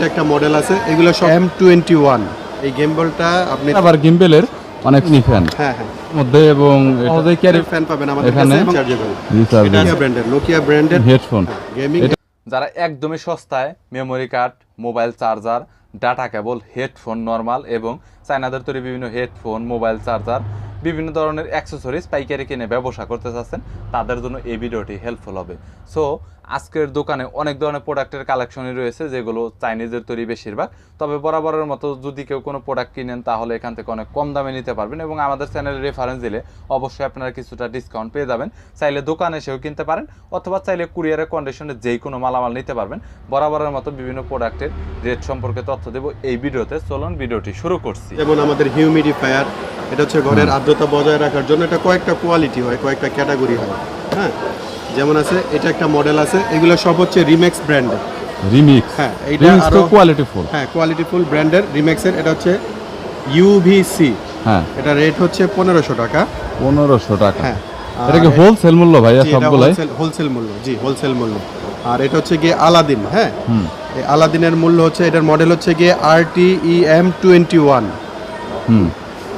এটা একটা মডেল আছে এগুলো সব এম টোয়েন্টি ওয়ান এই আপনি আবার গিম্বেলের অনেক ফ্যান হ্যাঁ হ্যাঁ। মধ্যে এবং সহজেই ক্যারি ফ্যান পাবেন আমাদের কাছে চার্জেবল Rechargeable। এটা ব্র্যান্ডের নোকিয়া ব্র্যান্ডের হেডফোন গেমিং যারা একদমই সস্তায় memory card mobile charger data cable headphone normal এবং চায়নাদের তৈরি বিভিন্ন হেডফোন মোবাইল চার্জার বিভিন্ন ধরনের অ্যাক্সেসরিজ পাইকারি কিনে ব্যবসা করতে চাচ্ছেন তাদের জন্য এই ভিডিওটি হেল্পফুল হবে। সো আজকের দোকানে অনেক ধরনের প্রোডাক্টের কালেকশনই রয়েছে যেগুলো চাইনিজের তৈরি বেশিরভাগ। তবে বরাবরের মতো যদি কেউ কোনো প্রোডাক্ট কিনেন তাহলে এখান থেকে অনেক কম দামে নিতে পারবেন এবং আমাদের চ্যানেলে রেফারেন্স দিলে অবশ্যই আপনারা কিছুটা ডিসকাউন্ট পেয়ে যাবেন। চাইলে দোকানে এসেও কিনতে পারেন অথবা চাইলে কুরিয়ারের কন্ডিশনে যেই কোনো মালামাল নিতে পারবেন। বরাবরের মতো বিভিন্ন প্রোডাক্টের রেট সম্পর্কে তথ্য দেবো এই ভিডিওতে। চলুন ভিডিওটি শুরু করছি। যেমন আমাদের হিউমিডিফায়ার এটা হচ্ছে ঘরের আর্দ্রতা বজায় রাখার জন্য এটা কয়েকটা কোয়ালিটি হয় কয়েকটা ক্যাটাগরি হয়। হ্যাঁ? যেমন আছে এটা একটা মডেল আছে এগুলো সব হচ্ছে রিমেক্স ব্র্যান্ডের রিমিক্স হ্যাঁ এইটা আরও কোয়ালিটি ফুল হ্যাঁ কোয়ালিটি ফুল ব্র্যান্ডের রিমেক্সের এটা হচ্ছে ইউভিসি হ্যাঁ। এটা রেট হচ্ছে পনেরোশো টাকা। পনেরোশো টাকা। হ্যাঁ এটা কি হোলসেল মূল্য ভাইয়া সবগুলাই? হোলসেল মূল্য জি হোলসেল মূল্য। আর এটা হচ্ছে গিয়ে আলাদিন হ্যাঁ? হুম। এই আলাদিনের মূল্য হচ্ছে এটার মডেল হচ্ছে গিয়ে R T E M twenty one হুম।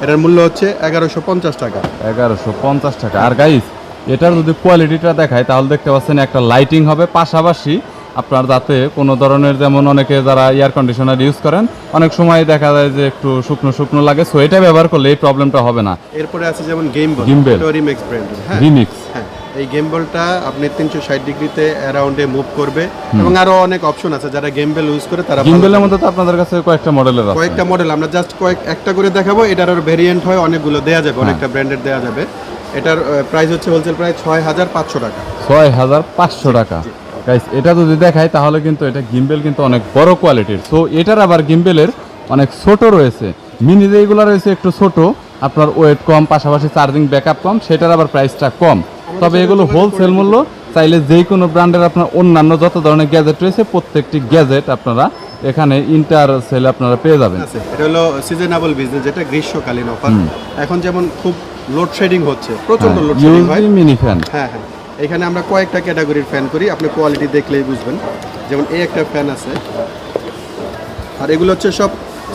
এটার মূল্য হচ্ছে এগারোশো পঞ্চাশ টাকা। এগারোশো পঞ্চাশ টাকা। আর গাইস এটার যদি কোয়ালিটিটা দেখায় তাহলে দেখতে পাচ্ছেন একটা লাইটিং হবে। পাশাপাশি আপনার যাতে কোনো ধরনের যেমন অনেকে যারা এয়ার কন্ডিশনার ইউজ করেন অনেক সময় দেখা যায় যে একটু শুকনো শুকনো লাগে। সো এটা ব্যবহার করলে এই প্রবলেমটা হবে না। এরপরে আছে যেমন গেম গেমবেল রিমিক্স ব্র্যান্ড হ্যাঁ। রিমিক্স হ্যাঁ। এই গেম বলটা আপনি তিনশো ষাট ডিগ্রিতে অ্যারাউন্ডে মুভ করবে। এবং আরও অনেক অপশন আছে যারা গেম বেল ইউজ করে তারা গিম্বেলের মধ্যে তো আপনাদের কাছে কয়েকটা মডেলের আছে। কয়েকটা মডেল আমরা জাস্ট কয়েক একটা করে দেখাবো এটার আর ভেরিয়েন্ট হয় অনেকগুলো দেয়া যাবে হ্যাঁ। অনেকটা ব্র্যান্ডেড দেয়া যাবে। এটার প্রাইস হচ্ছে হোলসেল প্রায় ছয় হাজার পাঁচশো টাকা। ছয় হাজার পাঁচশো টাকা। গাইস এটা যদি দেখায় তাহলে কিন্তু এটা গিম্বেল কিন্তু অনেক বড় কোয়ালিটির সো এটার আবার গিম্বেলের অনেক ছোট রয়েছে। মিনি যেগুলো রয়েছে একটু ছোট আপনার ওয়েট কম পাশাপাশি চার্জিং ব্যাকআপ কম সেটার আবার প্রাইসটা কম। তবে এগুলো হোলসেল মূল্য চাইলে যে কোনো ব্র্যান্ডের আপনার অন্যান্য যত ধরনের গ্যাজেট রয়েছে প্রত্যেকটি গ্যাজেট আপনারা এখানে ইন্টার সেল আপনারা পেয়ে যাবেন। এটা হলো সিজনেবল বিজনেস যেটা গ্রীষ্মকালীন অফার এখন যেমন খুব লোডশেডিং হচ্ছে প্রচণ্ড হ্যাঁ, লোডশেডিং হয়। মিনি ফ্যান হ্যাঁ হ্যাঁ। এখানে আমরা কয়েকটা ক্যাটাগরির ফ্যান করি আপনি কোয়ালিটি দেখলেই বুঝবেন। যেমন এই একটা ফ্যান আছে। আর এগুলো হচ্ছে সব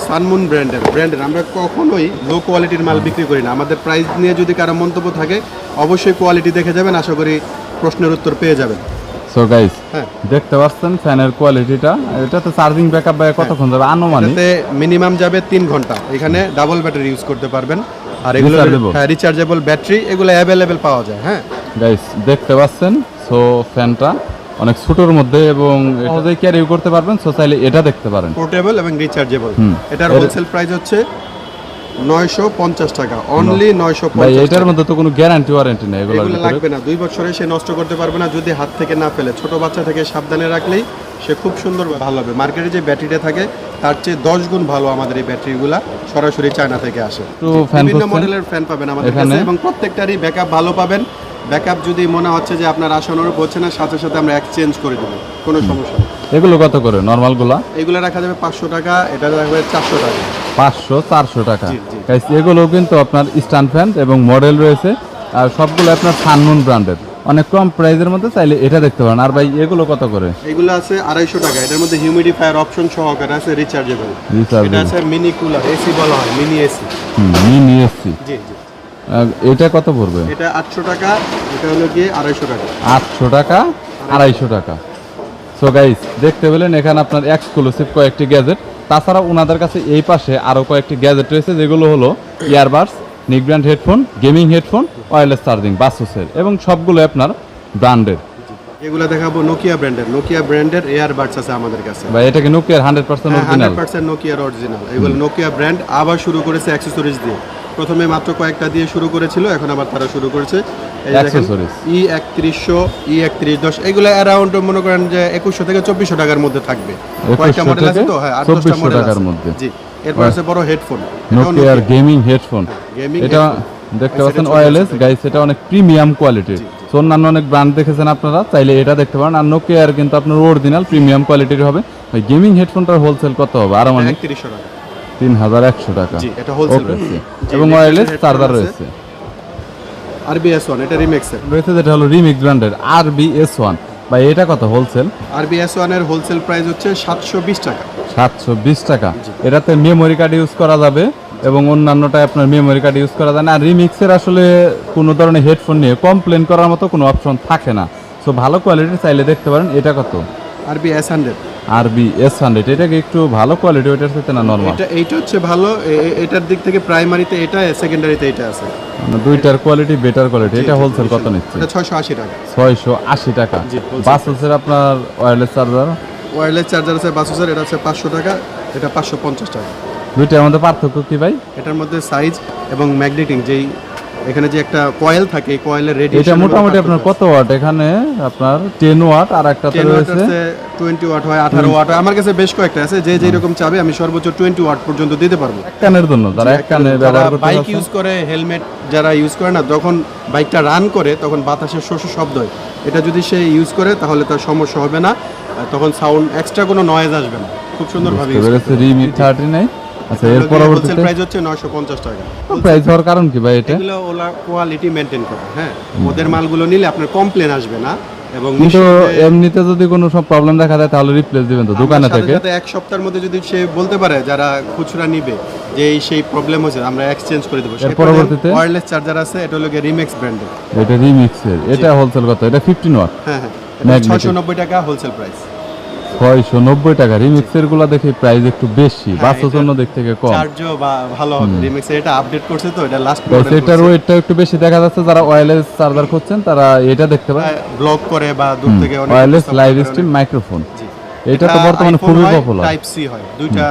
সানমুন ব্র্যান্ডের ব্র্যান্ডের। আমরা কখনোই লো কোয়ালিটির মাল বিক্রি করি না। আমাদের প্রাইস নিয়ে যদি কারও মন্তব্য থাকে অবশ্যই কোয়ালিটি দেখে যাবেন আশা করি প্রশ্নের উত্তর পেয়ে যাবেন। সো গাইস হ্যাঁ। দেখতে পাচ্ছেন ফ্যানের কোয়ালিটিটা এটাতে চার্জিং ব্যাকআপ ভাই কতক্ষণ যাবে? আনুমানিক। এটাতে মিনিমাম যাবে তিন ঘণ্টা। এখানে ডাবল ব্যাটারি ইউজ করতে পারবেন। আর এগুলো হ্যাঁ রিচার্জেবল ব্যাটারি এগুলো অ্যাভেলেবেল পাওয়া যায়। হ্যাঁ। গাইস দেখতে পাচ্ছেন? সো ফ্যানটা অনেক ছোটোর মধ্যে এবং এটা যে ক্যারি করতে পারবেন সো চাইলে এটা দেখতে পারেন। পোর্টেবল এবং রিচার্জেবল এটার হোলসেল প্রাইস হচ্ছে নয়শো পঞ্চাশ টাকা। অনলি নয়শো ভাই পঞ্চাশ এটার মধ্যে তো কোনো গ্যারান্টি ওয়ারেন্টি নেই এগুলো লাগবে না। দুই বছরে সে নষ্ট করতে পারবে না যদি হাত থেকে না ফেলে। ছোট বাচ্চা থেকে সাবধানে রাখলেই সে খুব সুন্দর ভালো হবে। মার্কেটে যে ব্যাটারিটা থাকে তার চেয়ে দশ গুণ ভালো আমাদের এই ব্যাটারিগুলা সরাসরি চায়না থেকে আসে। বিভিন্ন মডেলের ফ্যান পাবেন আমাদের? কাছে এবং প্রত্যেকটারই ব্যাকআপ ভালো পাবেন। ব্যাকআপ যদি মনে হচ্ছে যে আপনার আসানোর হচ্ছে না সাথে সাথে আমরা এক্সচেঞ্জ করে দেবো। কোনো সমস্যা নেই। এগুলো কত করে? নর্মালগুলা এগুলো রাখা যাবে পাঁচশো টাকা এটা রাখবে চারশো টাকা। পাঁচশো চারশো টাকা। এগুলো কিন্তু আপনার স্ট্যান্ড ফ্যান এবং মডেল রয়েছে। আর সবগুলো আপনার সানমুন ব্র্যান্ডের অনেক কম প্রাইসের মধ্যে চাইলে এটা দেখতে পারেন। আর ভাই এগুলো কত করে? এগুলো আছে আড়াইশো টাকা। এটার মধ্যে হিউমিডিফায়ার অপশন সহকারে আছে রিচার্জেবল এটা আছে মিনি কুলার এসি বলা হয় মিনি এসি মিনি এসি জি জি। এটা কত পড়বে? এটা আটশো টাকা এটা হলো গিয়ে আড়াইশো টাকা। আটশো টাকা আড়াইশো টাকা। সো গাইস দেখতে পেলেন এখানে আপনার এক্সক্লুসিভ কয়েকটি গ্যাজেট তাছাড়া ওনাদের কাছে এই পাশে আরও কয়েকটি গ্যাজেট রয়েছে যেগুলো হলো earbuds নিকব্র্যান্ড headphone gaming headphone wireless charging বাসুসের এবং সবগুলো আপনার ব্র্যান্ডের এগুলো দেখাবো নোকিয়া ব্র্যান্ডের নোকিয়া ব্র্যান্ডের এয়ারবাডস আছে আমাদের কাছে। বা এটা কি নোকিয়ার hundred percent original hundred percent নোকিয়ার original এগুলো নোকিয়া ব্র্যান্ড আবার শুরু করেছে অ্যাক্সেসরিজ দিয়ে। প্রথমে মাত্র কয়েকটা দিয়ে শুরু করেছিল এখন আবার তারা শুরু করেছে। ই একত্রিশশো ই একত্রিশ দশ এগুলো অ্যারাউন্ড মনে করেন যে একুশশো থেকে চব্বিশশো টাকার মধ্যে থাকবে। কয়েকটা মডেল আছে তো? হ্যাঁ আট দশটা মডেল টাকার মধ্যে। জি এরপর আছে বড় হেডফোন গেমিং হেডফোন এটা দেখতে পাচ্ছেন ওয়্যারলেস গাইস এটা অনেক প্রিমিয়াম কোয়ালিটির সো অন্যান্য অনেক ব্র্যান্ড দেখেছেন আপনারা চাইলে এটা দেখতে পারেন। আর নোকিয়ার কিন্তু আপনার অরিজিনাল প্রিমিয়াম কোয়ালিটির হবে। ওই গেমিং হেডফোনটার হোলসেল কত হবে? আরও মানে একত্রিশশো টাকা। তিন হাজার একশো টাকা। জি, এটা। জি, এবং ওয়্যারলেস চার্জার রয়েছে। আরবিএস ওয়ান এটা রয়েছে যেটা হলো রিমিক্স ব্র্যান্ডের ওয়ান এটা কত হোলসেল আরবিএস ওয়ানের হোলসেল প্রাইস হচ্ছে সাতশো বিশ টাকা। সাতশো বিশ টাকা। এটাতে মেমোরি কার্ড ইউজ করা যাবে এবং অন্যান্যটায় আপনার মেমোরি কার্ড ইউজ করা যায় না। আর রিমিক্সের আসলে কোনো ধরনের হেডফোন নিয়ে কমপ্লেন করার মতো কোনো অপশন থাকে না। সো ভালো কোয়ালিটির চাইলে দেখতে পারেন। এটা কত? RBS hundred R B S hundred এটাকে একটু ভালো কোয়ালিটি ওইটার সাথে না নর্মাল এটা এইটা হচ্ছে ভালো এটার দিক থেকে প্রাইমারিতে এটা সেকেন্ডারিতে এটা আছে। মানে দুইটার কোয়ালিটি বেটার কোয়ালিটি এটা হোলসেল কত নিচ্ছে? এটা ছয়শো আশি টাকা। ছয়শো আশি টাকা। জি, wholesale আপনার ওয়্যারলেস চার্জার ওয়্যারলেস চার্জার আছে বাসুসের এটা আছে পাঁচশো টাকা এটা পাঁচশো পঞ্চাশ টাকা। দুইটার মধ্যে পার্থক্য কি ভাই? এটার মধ্যে সাইজ এবং ম্যাগনেটিং যেই এখানে যে একটা কয়েল থাকে কয়েলের রেডি এটা মোটামুটি আপনার কত ওয়াট? এখানে আপনার টেন ওয়াট আর একটা তো রয়েছে টোয়েন্টি ওয়াট হয় আঠারো ওয়াট হয়। আমার কাছে বেশ কয়েকটা আছে যে যেরকম চাবে আমি সর্বোচ্চ টোয়েন্টি ওয়াট পর্যন্ত দিতে পারব। এক কানের জন্য যারা এক কানে ব্যবহার করতে বাইক ইউজ করে হেলমেট যারা ইউজ করে না যখন বাইকটা রান করে তখন বাতাসের শস্য শব্দ হয়। এটা যদি সে ইউজ করে তাহলে তার সমস্যা হবে না। তখন সাউন্ড এক্সট্রা কোনো নয়েজ আসবে না। খুব সুন্দরভাবে বুঝতে পেরেছি রিমি থার্টি নাই আচ্ছা এর হোলসেল পরবর্তীতে? প্রাইস হচ্ছে নয়শো পঞ্চাশ টাকা। প্রাইস হওয়ার কারণ কি ভাই এটা? এগুলো ওলা কোয়ালিটি মেনটেন করে হ্যাঁ। ওদের মালগুলো নিলে আপনার কমপ্লেন আসবে না এবং কিন্তু এমনিতে যদি কোনো সব প্রবলেম দেখা যায় তাহলে রিপ্লেস দিবেন তো দোকানে থেকে? এক সপ্তাহের মধ্যে যদি সে বলতে পারে যারা খুচরা নিবে যে এই সেই প্রবলেম হয়েছে আমরা এক্সচেঞ্জ করে দেবো। এর পরবর্তীতে? ওয়্যারলেস চার্জার আছে এটা হলো রিমিক্স ব্র্যান্ডের এটা রিমিক্সের এটা হোলসেল কত? এটা ফিফটিন ওয়াট হ্যাঁ হ্যাঁ। Magnetic। ছয়শো নব্বই টাকা হোলসেল প্রাইস ছয়শো নব্বই টাকা। রিমিক্সেরগুলো দেখি প্রাইস একটু বেশি হ্যাঁ, বাসের জন্য দিক থেকে কম। চার্জও ভালো হবে। রিমেক্স এটা আপডেট করছে তো এটা লাস্ট মডেল এটার ওয়েটটা একটু বেশি দেখা যাচ্ছে যারা ওয়্যারলেস চার্জার খুঁজছেন তারা এটা দেখতে পারেন। ব্লক করে বা দূর থেকে অনেক ওয়্যারলেস লাইভ স্ট্রিম মাইক্রোফোন। এটা তো বর্তমানে খুবই পপুলার টাইপ সি হয় দুইটা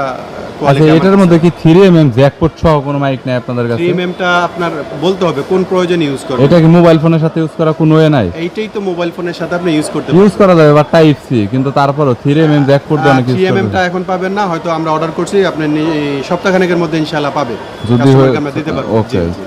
আচ্ছা কোয়ালিটি এটার মধ্যে কি থ্রি এম এম জ্যাকপোর্ট সহ কোনো মাইক নেই আপনাদের কাছে? থ্রি এমটা আপনার বলতে হবে কোন প্রয়োজনে ইউজ করবেন। এটা কি মোবাইল ফোনের সাথে ইউজ করা কোনো ওয়ে নাই? এইটাই তো মোবাইল ফোনের সাথে আপনি ইউজ করতে পারেন ইউজ করা যাবে বা টাইপ সি কিন্তু তারপরও থ্রি এম এম জ্যাকপোর্ট দিয়ে অনেক ইউজ থ্রি এম টা এখন পাবেন না হয়তো আমরা অর্ডার করছি আপনি সপ্তাহখানেকের মধ্যে ইনশাআল্লাহ পাবে। যদি আমরা দিতে পারব। ওকে জি।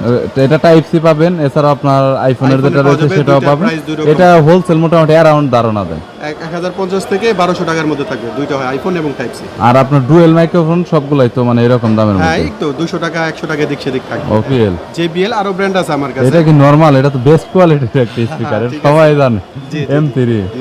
এটা টাইপ সি পাবেন এছাড়া আপনার আইফোনের যেটা রয়েছে সেটাও পাবেন। এটা হোলসেল মোটামুটি অ্যারাউন্ড ধারণা দেন এক এক হাজার পঞ্চাশ থেকে বারোশো টাকার মধ্যে থাকবে। দুইটা হয় আইফোন এবং টাইপ সি আর আপনার ডুয়েল মাইক্রোফোন সবগুলাই তো মানে এরকম দামের হ্যাঁ মধ্যে এই তো দুশো টাকা একশো টাকা দিক সেদিক থাকবে। ওপিএল জেবিএল আরও ব্র্যান্ড আছে আমার কাছে। এটা কি নরমাল এটা তো বেস্ট কোয়ালিটির একটা স্পিকার ঠিক সবাই জানে। জি, জি, এম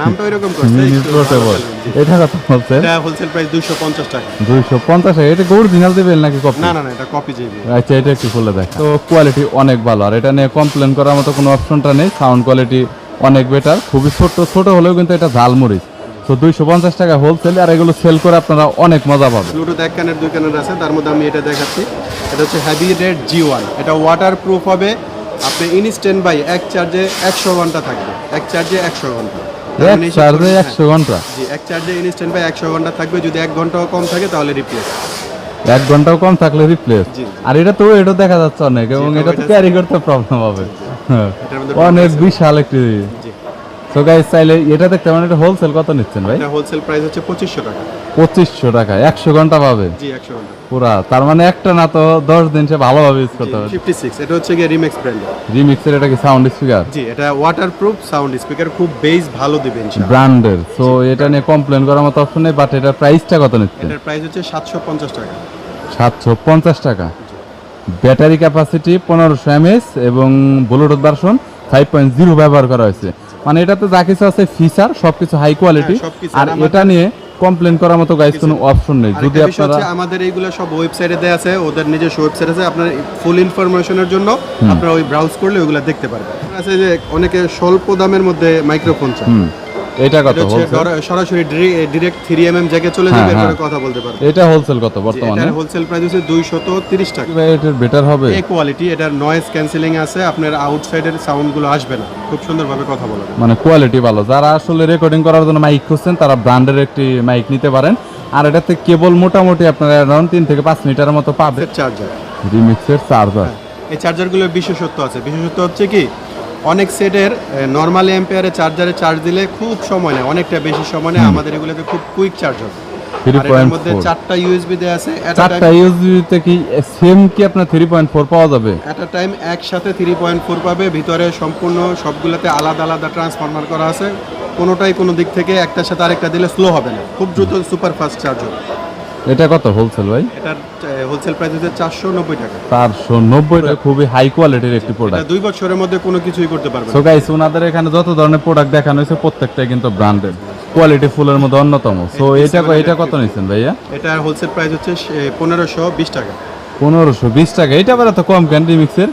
নামটা এরকম করছে মিনি পোর্টেবল এটা কত বলছে? এটা হোলসেল প্রাইস দুশো পঞ্চাশ টাকা। দুইশো পঞ্চাশ টাকা। এটা অরিজিনাল দেবেন নাকি কপি না না না এটা কপি জেবিএল আচ্ছা এটা একটু খুলে দেখ। তো কোয়ালিটি অনেক ভালো। আর এটা নিয়ে কমপ্লেন করার মতো কোনো অপশনটা নেই। সাউন্ড কোয়ালিটি অনেক বেটার খুবই ছোট ছোট হলেও কিন্তু এটা ঝালমরিচ তো দুইশো পঞ্চাশ টাকা হোলসেল আর এগুলো সেল করে আপনারা অনেক মজা পাবেন। ব্লুটুথ এক কানের দুই কানের আছে তার মধ্যে আমি এটা দেখাচ্ছি। এটা হচ্ছে হ্যাভি রেড জি ওয়ান এটা ওয়াটার প্রুফ হবে আপনি ইনস্ট্যান্ট বাই এক চার্জে একশো ঘণ্টা থাকবে। এক চার্জে একশো ঘণ্টা। এক মানে চার্জে একশো ঘণ্টা? হ্যাঁ, জি এক চার্জে ইনস্ট্যান্ট বাই একশো ঘণ্টা থাকবে যদি এক ঘন্টাও কম থাকে তাহলে রিপ্লেস এক ঘন্টাও কম থাকলে রিপ্লেস আর এটা তো এটা দেখা যাচ্ছে অনেক এবং এটা তো ক্যারি করতে প্রবলেম হবে। হ্যাঁ। অনেক বিশাল একটি তো গাইস চাইলে এটা দেখতে মানে এটা হোলসেল কত নিচ্ছেন ভাই? এটা হোলসেল প্রাইস হচ্ছে পঁচিশশো টাকা। পঁচিশশো টাকা একশো ঘণ্টা পাবে? জি একশো ঘণ্টা। পুরা তার মানে একটা না তো দশ দিন সে ভালোভাবে ইউজ করতে পারবে। ফিফটি সিক্স এটা হচ্ছে গিয়ে রিমেক্স ব্র্যান্ড রিমিক্সের এটা কি সাউন্ড স্পিকার জি এটা ওয়াটার প্রুফ সাউন্ড স্পিকার খুব বেস ভালো দিবেন ইনশাআল্লাহ। ব্র্যান্ডের সো এটা নিয়ে কমপ্লেন করার মতো অপশন নেই বাট এটার প্রাইসটা কত নিচ্ছে এটার প্রাইস হচ্ছে সাতশো পঞ্চাশ টাকা। সাতশো পঞ্চাশ টাকা। ব্যাটারি ক্যাপাসিটি পনেরোশো এমএস এবং Bluetooth version five point zero ব্যবহার করা হয়েছে। মানে এটাতে যা কিছু আছে ফিচার সবকিছু হাই কোয়ালিটি হ্যাঁ, সবকিছু। আর এটা নিয়ে কমপ্লেন করার মতো গাইজ কোনো অপশন নেই। যদি আপনারা আমাদের এইগুলো সব ওয়েবসাইটে দেয়া আছে ওদের নিজস্ব ওয়েবসাইট আছে আপনার ফুল ইনফরমেশনের জন্য আপনারা ওই ব্রাউজ করলে ওইগুলো দেখতে পারবেন। আছে যে অনেকে স্বল্প দামের মধ্যে মাইক্রোফোন চায়। এটা কত এটা সরাসরি ডিরেক্ট থ্রি এম এম জ্যাকে চলে হ্যাঁ, যাবে এরপরে হ্যাঁ। কথা বলতে পারবে এটা হোলসেল কত বর্তমানে? এটার হোলসেল প্রাইস হচ্ছে দুইশত তিরিশ টাকা। এটার বেটার হবে? এই কোয়ালিটি এটার নয়েজ ক্যান্সেলিং আছে আপনার আউটসাইডের সাউন্ডগুলো আসবে না। খুব সুন্দরভাবে কথা বলা। মানে কোয়ালিটি ভালো। যারা আসলে রেকর্ডিং করার জন্য মাইক খুঁজছেন তারা ব্র্যান্ডের একটি মাইক নিতে পারেন। আর এটাতে কেবল মোটামুটি আপনারা অ্যারাউন্ড তিন থেকে পাঁচ মিটারের মতো পাবে। চার্জার রিমিক্সের চার্জার এই চার্জারগুলোর বিশেষত্ব আছে। বিশেষত্ব হচ্ছে কি? অনেক সেটের নর্মাল এম্পেয়ারে চার্জারে চার্জ দিলে খুব সময় নেয় অনেকটা বেশি সময় নেয় আমাদের এগুলোতে খুব কুইক চার্জ হবে। পয়েন্ট মধ্যে চারটা ইউএসবি আছে চারটা ইউএসবিতে কি সেম কি আপনার থ্রি পয়েন্ট ফোর পাওয়া যাবে? আ টাইম একসাথে থ্রি পয়েন্ট ফোর পাবে ভিতরে সম্পূর্ণ সবগুলোতে আলাদা আলাদা ট্রান্সফরমার করা আছে কোনোটাই কোনো দিক থেকে একটার সাথে আরেকটা দিলে স্লো হবে না খুব দ্রুত সুপার ফাস্ট চার্জ হবে। এটা কত হোলসেল ভাই? এটার হোলসেল প্রাইস হচ্ছে চারশো নব্বই টাকা। চারশো নব্বই টাকা খুবই হাই কোয়ালিটির একটি এটা প্রোডাক্ট দুই বছরের মধ্যে কোনো কিছুই করতে পারবে সো গাইস ওনাদের এখানে যত ধরনের প্রোডাক্ট দেখানো হয়েছে প্রত্যেকটাই কিন্তু ব্র্যান্ডেড কোয়ালিটি ফুলের মধ্যে অন্যতম। সো এটা এটা কত নিচ্ছেন ভাইয়া? এটার হোলসেল প্রাইস হচ্ছে পনেরোশো বিশ টাকা। পনেরোশো বিশ টাকা। এটা আবার এত কম কেন রিমিক্সের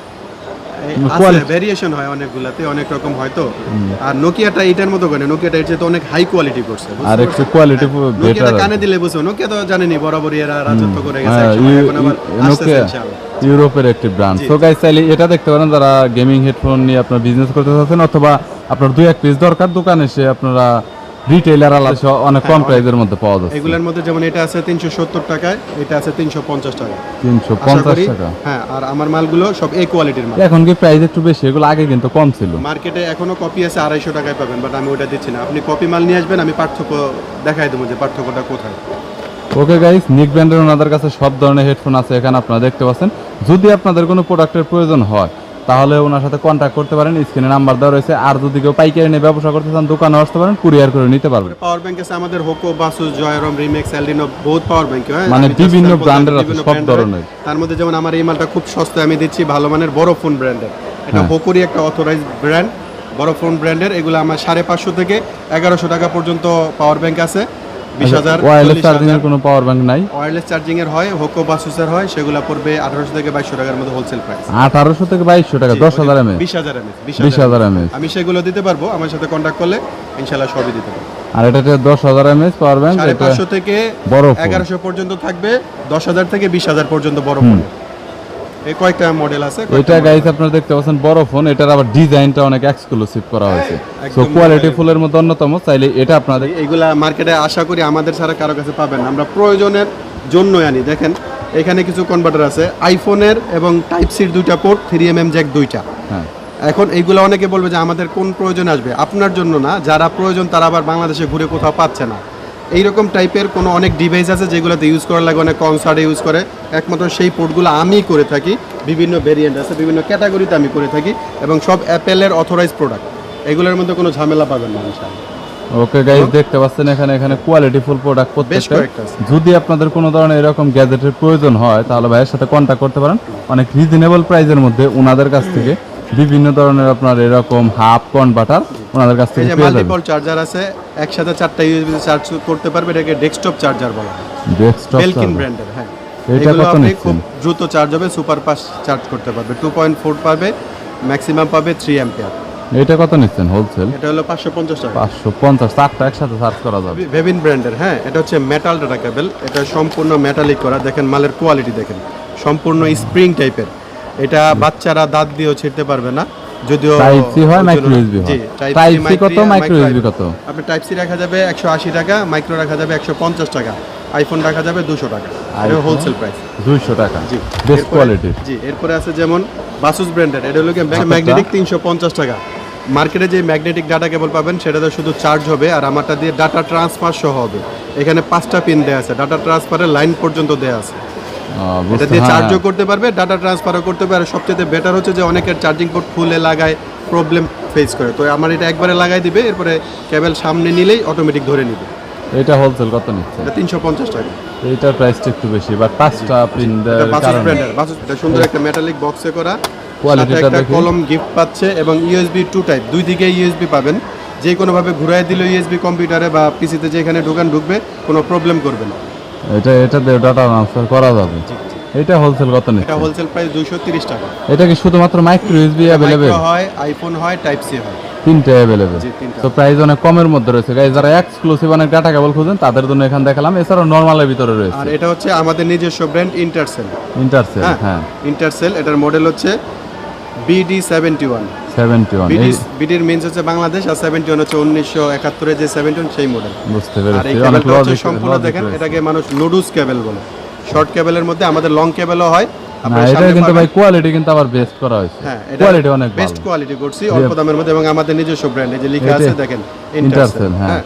ভেরিয়েশন হয় অনেকগুলাতে অনেক রকম আর নোকিয়াটা এটার মতো করে নোকিয়াটা এর চেয়ে অনেক হাই কোয়ালিটি করছে আর একটু কোয়ালিটি বেটার কানে দিলে বুঝো নোকিয়া তো জানেনি বরাবরই এরা রাজত্ব করে গেছে হ্যাঁ, একসময়, ইউ- এখন আবার নোকিয়া ইউরোপের একটি ব্র্যান্ড সো গাইস চাইলে এটা দেখতে পারেন যারা গেমিং হেডফোন নিয়ে আপনার বিজনেস করতে চাচ্ছেন অথবা আপনার দুই এক পিস দরকার দোকানে এসে আপনারা রিটেইলার আলাদা অনেক কম হ্যাঁ, প্রাইসের মধ্যে পাওয়া যাচ্ছে। এগুলোর মধ্যে যেমন এটা আছে তিনশো সত্তর টাকায় এটা আছে তিনশো পঞ্চাশ টাকা তিনশো আশা পঞ্চাশ করি টাকা। হ্যাঁ আর আমার মালগুলো সব এ কোয়ালিটির মাল। এখন কি প্রাইস একটু বেশি? এগুলো আগে কিন্তু কম ছিল। মার্কেটে এখনও কপি আছে আড়াইশো টাকায় পাবেন বাট আমি ওটা দিচ্ছি না। আপনি কপি মাল নিয়ে আসবেন আমি পার্থক্য দেখাই দেবো যে পার্থক্যটা কোথায়। ওকে গাইস নিক ব্র্যান্ডের ওনাদের কাছে সব ধরনের হেডফোন আছে এখানে আপনারা দেখতে পাচ্ছেন। যদি আপনাদের কোনো প্রোডাক্টের প্রয়োজন হয় তাহলে ওনার সাথে কন্ট্যাক্ট করতে পারেন স্ক্রিনে নাম্বার দেওয়া রয়েছে। আর যদি কেউ পাইকারি নিয়ে ব্যবসা করতে চান দোকানে আসতে পারেন কুরিয়ার করে নিতে পারবেন। পাওয়ার ব্যাংক আছে আমাদের হোকো বাসুস জয়রম রিমেক্স এলডিনো বহুত পাওয়ার ব্যাংক হ্যাঁ? মানে বিভিন্ন দেখাচ্ছি, আছে, সব ধরনের। তার মধ্যে যেমন আমার এই মালটা খুব সস্তায় আমি দিচ্ছি ভালো মানের বড় ফোন ব্র্যান্ডের এটা হ্যাঁ। হোকোরই একটা অথরাইজ ব্র্যান্ড বড় ফোন ব্র্যান্ডের এগুলো আমার সাড়ে পাঁচশো থেকে এগারোশো টাকা পর্যন্ত পাওয়ার ব্যাংক আছে। বিশ হাজার ওয়্যারলেস চার্জিং এর কোনো পাওয়ার ব্যাংক নাই? ওয়্যারলেস চার্জিং এর হয় হোকো বাসুসের হয় সেগুলো পড়বে আঠারোশো থেকে বাইশশো টাকার মধ্যে হোলসেল প্রাইস আঠারোশো থেকে বাইশশো টাকা দশ হাজার এমএ বিশ হাজার এমএস বিশ হাজার এমএস আমি সেগুলো দিতে পারব আমার সাথে কন্ট্যাক্ট করলে ইনশাল্লাহ সবই দিতে পারব। আর এটাতে দশ হাজার এমএস পাওয়ার ব্যাংক সাড়ে এটা পাঁচশো থেকে বড়। এগারোশো পর্যন্ত থাকবে দশ হাজার থেকে বিশ হাজার পর্যন্ত বড় ফোন এই কয়েকটা মডেল আছে এটা গাইস আপনারা দেখতে পাচ্ছেন বড় ফোন এটার আবার ডিজাইনটা অনেক এক্সক্লুসিভ করা হয়েছে। সো হ্যাঁ, কোয়ালিটি ফুলের মধ্যে অন্যতম চাইলে এটা আপনাদের এইগুলা মার্কেটে আশা করি আমাদের ছাড়া কারও কাছে পাবেন আমরা প্রয়োজনের জন্যই আনি। দেখেন এখানে কিছু কনভার্টার আছে। আইফোনের এবং টাইপ সির দুইটা port three M M jack দুইটা। হ্যাঁ। এখন এইগুলো অনেকে বলবে যে আমাদের কোন প্রয়োজন আসবে? আপনার জন্য না। যারা প্রয়োজন তারা আবার বাংলাদেশে ঘুরে কোথাও পাচ্ছে না। এইরকম টাইপের কোনো অনেক ডিভাইস আছে যেগুলোতে ইউজ করার লাগে অনেক কনসার্টে ইউজ করে। একমাত্র সেই পোর্টগুলো আমি করে থাকি বিভিন্ন ভেরিয়েন্ট আছে বিভিন্ন ক্যাটাগরিতে আমি করে থাকি এবং সব অ্যাপেলের অথরাইজ প্রোডাক্ট এগুলোর মধ্যে কোনো ঝামেলা পাবেন না ইনশাআল্লাহ। ওকে গাইস দেখতে পাচ্ছেন এখানে এখানে কোয়ালিটি ফুল প্রোডাক্ট প্রত্যেকটা। যদি আপনাদের কোনো ধরনের এরকম গ্যাজেটের প্রয়োজন হয় তাহলে ভাইয়ের সাথে কন্ট্যাক্ট করতে পারেন। অনেক রিজনেবল প্রাইসের মধ্যে ওনাদের কাছ থেকে। বিভিন্ন ধরনের আপনার এরকম হাফ কনভার্টার ওনাদের কাছ থেকে পেয়ে যাবেন। মাল্টিপল চার্জার আছে একসাথে চারটা ইউএসবি চার্জ করতে পারবে এটাকে ডেস্কটপ চার্জার বলা হয়। ডেস্কটপ বেলকিন ব্র্যান্ডের হ্যাঁ। এটা কত? খুব দ্রুত চার্জ হবে সুপার ফাস্ট চার্জ করতে পারবে। টু পয়েন্ট ফোর পাবে ম্যাক্সিমাম পাবে থ্রি অ্যাম্পিয়ার এটা কত নিচ্ছেন হোলসেল এটা হলো পাঁচশো পঞ্চাশ টাকা। পাঁচশো পঞ্চাশ চারটা একসাথে চার্জ করা যাবে। ভেবিন ব্র্যান্ডের হ্যাঁ এটা হচ্ছে মেটাল ডাটা কেবল এটা সম্পূর্ণ মেটালিক করা। দেখেন মালের কোয়ালিটি দেখেন। সম্পূর্ণ স্প্রিং টাইপের এটা বাচ্চারা দাঁত দিয়েও ছিঁড়তে পারবে না যদিও টাইপ সি হয় মাইক্রো ইউএসবি হয়। টাইপ সি কত মাইক্রো ইউএসবি কত? আপনি টাইপ সি রাখা যাবে একশো আশি টাকা মাইক্রো রাখা যাবে একশো পঞ্চাশ টাকা আইফোন রাখা যাবে দুশো টাকা। এটা iPhone? হোলসেল প্রাইস দুইশো টাকা। জি বেস্ট কোয়ালিটির জি এরপরে আছে যেমন বাসুস ব্র্যান্ডের এটা হলো। ম্যাগনেটিক তিনশো পঞ্চাশ টাকা। মার্কেটে যে ম্যাগনেটিক ডাটা কেবল পাবেন সেটাতে শুধু চার্জ হবে আর আমারটা দিয়ে ডাটা ট্রান্সফার সহ হবে। এখানে পাঁচটা পিন দেওয়া আছে ডাটা ট্রান্সফারের লাইন পর্যন্ত দেওয়া আছে। এটা দিয়ে হ্যাঁ। চার্জও করতে পারবে ডাটা ট্রান্সফারও করতে পারে আর সবচেয়ে বেটার হচ্ছে যে অনেকের চার্জিং পোর্ট খুলে লাগায় প্রবলেম ফেস করে। তো আমার এটা একবারে লাগাই দিবে এরপরে কেবল সামনে নিলেই অটোমেটিক ধরে নিবে। এটা হোলসেল কত নিচ্ছে? এটা তিনশো পঞ্চাশ টাকা। এইটার প্রাইসটা একটু বেশি বাট পাঁচটা কারণে। এটা সুন্দর একটা মেটালিক বক্সে করা। একটা কলম গিফট পাচ্ছে এবং ইউএসবি টু টাইপ দুই দিকে ইউএসবি পাবেন। যে কোনো ভাবে ঘুরাই দিলে ইউএসবি কম্পিউটারে বা পিসিতে যেখানে ঢুকান ঢুকবে কোনো প্রবলেম করবে না। এটা এটা দিয়ে ডাটা ট্রান্সফার করা যাবে। এটা হোলসেল কত এটা হোলসেল প্রাইস দুইশো তিরিশ টাকা। এটা কি শুধুমাত্র মাইক্রো ইউএসবি Micro হয় আইফোন হয় টাইপ সি হয়। তিনটে তিনটা। তো প্রাইস অনেক কমের মধ্যে রয়েছে। গাইজ যারা এক্সক্লুসিভ অনেক ডাটা কেবল খুঁজেন তাদের জন্য এখানে দেখালাম। এছাড়াও নর্মালের ভিতরে রয়েছে। আর এটা হচ্ছে আমাদের নিজস্ব ব্র্যান্ড ইন্টারসেল ইন্টারসেল হ্যাঁ হ্যাঁ। ইন্টারসেল এটার মডেল হচ্ছে বিডি মিনস হচ্ছে বাংলাদেশ আর সেভেন্টি ওয়ান হচ্ছে উনিশশো একাত্তরে যে সেভেন্টি ওয়ান সেই মডেল বুঝতে পেরেছি। অনেক লজিক সম্পূর্ণ দেখেন এটাকে মানুষ নুডুস কেবল বলে। শর্ট কেবলের মধ্যে আমাদের লং কেবলও হয়। এটা কিন্তু ভাই কোয়ালিটি কিন্তু আবার বেস্ট করা হয়েছে। হ্যাঁ কোয়ালিটি অনেক বেস্ট কোয়ালিটি করছি অল্প দামের মধ্যে এবং আমাদের নিজস্ব ব্র্যান্ড যে লেখা আছে দেখেন ইন্টারসেল হ্যাঁ।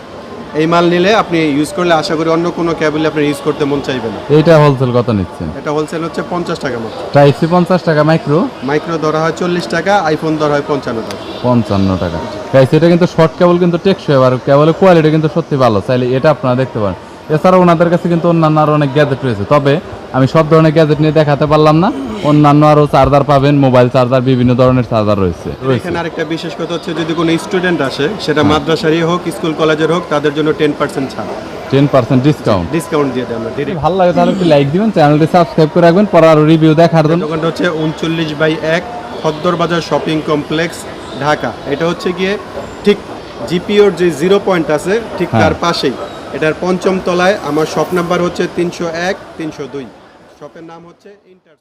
এই মাল নিলে আপনি ইউজ করলে আশা করি অন্য কোনো ক্যাবলে আপনি ইউজ করতে মন চাইবে না। এইটা হোলসেল কত নিচ্ছেন? এটা হোলসেল হচ্ছে পঞ্চাশ টাকা মতো টাইপ সি পঞ্চাশ টাকা মাইক্রো মাইক্রো ধরা হয় চল্লিশ টাকা আইফোন ধরা হয় পঞ্চান্ন টাকা। পঞ্চান্ন টাকা। গাইস এটা কিন্তু শর্ট কেবল কিন্তু টেকসই আর কেবলের কোয়ালিটি কিন্তু সত্যি ভালো। চাইলে এটা আপনারা দেখতে পারেন। এছাড়া ওনাদের কাছে কিন্তু অন্যান্য আরও অনেক গ্যাজেট রয়েছে। তবে আমি সব ধরনের গ্যাজেট নিয়ে দেখাতে পারলাম না। অন্যান্য আরও চার্জার পাবেন মোবাইল চার্জার বিভিন্ন ধরনের চার্জার রয়েছে। এখানে আরেকটা বিশেষ কথা হচ্ছে যদি কোনো স্টুডেন্ট আসে সেটা মাদ্রাসারই হোক স্কুল কলেজের হোক তাদের জন্য টেন পার্সেন্ট ছাড়। টেন পার্সেন্ট ডিসকাউন্ট ডিসকাউন্ট দিয়ে আমরা ডিরেক্ট ভালো লাগে তাহলে একটু লাইক দিবেন চ্যানেলটি সাবস্ক্রাইব করে রাখবেন পরে আরও রিভিউ দেখার জন্য। দোকানটা হচ্ছে উনচল্লিশ বাই এক খদ্দর বাজার শপিং কমপ্লেক্স ঢাকা। এটা হচ্ছে গিয়ে ঠিক জিপিওর যে জিরো পয়েন্ট আছে ঠিক হ্যাঁ। তার পাশেই। এটার পঞ্চম তলায় আমার শপ নাম্বার হচ্ছে তিনশো এক, তিনশো দুই। শপের নাম হচ্ছে ইন্টার